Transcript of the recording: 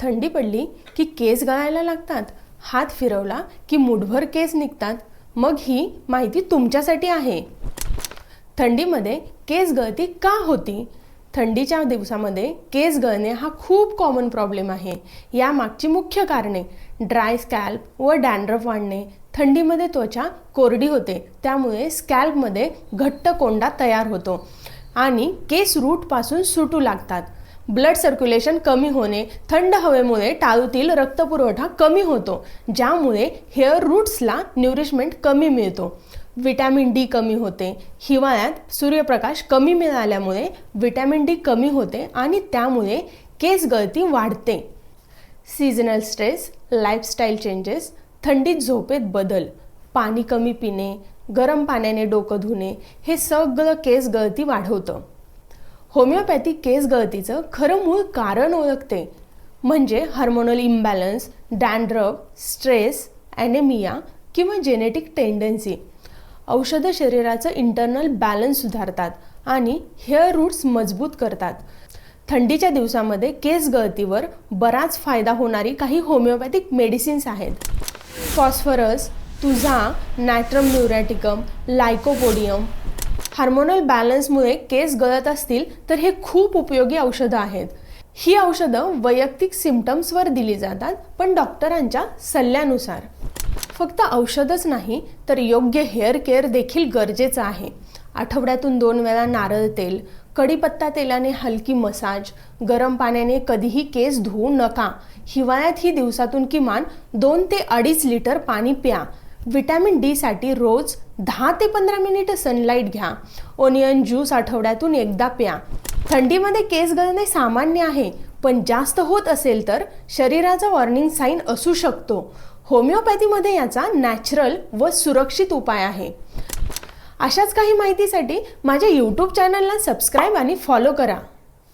थंडी पडली की केस गळायला लागतात हात फिरवला की मुठभर केस निघतात मग ही माहिती तुमच्यासाठी आहे. थंडीमध्ये केस गळती का होती? थंडीच्या दिवसामध्ये केस गळणे हा खूप कॉमन प्रॉब्लेम आहे. यामागची मुख्य कारणे ड्राय स्कॅल्प व डॅन्ड्रफ वाढणे. थंडीमध्ये त्वचा कोरडी होते त्यामुळे स्कॅल्पमध्ये घट्ट कोंडा तयार होतो आणि केस रूटपासून सुटू लागतात. ब्लड सर्क्युलेशन कमी होणे थंड हवेमुळे टाळूतील रक्तपुरवठा कमी होतो ज्यामुळे हेअर रूट्सला न्यूरिशमेंट कमी मिळतो. विटॅमिन डी कमी होते हिवाळ्यात सूर्यप्रकाश कमी मिळाल्यामुळे विटॅमिन डी कमी होते आणि त्यामुळे केस गळती वाढते. सीझनल स्ट्रेस लाईफस्टाईल चेंजेस थंडीत झोपेत बदल पाणी कमी पिणे गरम पाण्याने डोकं धुणे हे सगळं केस गळती वाढवतं. होमिओपॅथी केस गळतीचं खरं मूळ कारण ओळखते. म्हणजे hormonal imbalance dandruff stress anaemia किंवा जेनेटिक टेंडन्सी. औषधं शरीराचं इंटरनल बॅलन्स सुधारतात आणि हेअर रूट्स मजबूत करतात. थंडीच्या दिवसामध्ये केस गळतीवर बराच फायदा होणारी काही होमिओपॅथिक मेडिसिन्स आहेत. फॉस्फरस तुझा नॅट्रम न्यूरॅटिकम लायकोपोडियम हार्मोनल बॅलन्समुळे केस गळत असतील तर हे खूप उपयोगी औषधं आहेत. ही औषधं वैयक्तिक सिमटम्सवर दिली जातात पण डॉक्टरांच्या सल्ल्यानुसार. फक्त औषधच नाही तर योग्य हेअर केअर देखील गरजेचं आहे. आठवड्यातून दोन वेळा नारळ तेल कढीपत्ता तेलाने हलकी मसाज गरम पाण्याने कधीही केस धुवू नका. हिवाळ्यात ही दिवसातून किमान दोन ते अडीच लिटर पाणी प्या. विटॅमिन डीसाठी रोज दहा ते पंधरा मिनिटं सनलाईट घ्या. ओनियन ज्यूस आठवड्यातून एकदा प्या. थंडीमध्ये केस गळणे सामान्य आहे पण जास्त होत असेल तर शरीराचा वॉर्निंग साईन असू शकतो. होमिओपॅथीमध्ये याचा नॅचरल व सुरक्षित उपाय आहे. अशाच काही माहितीसाठी माझ्या यूट्यूब चॅनलला सबस्क्राईब आणि फॉलो करा.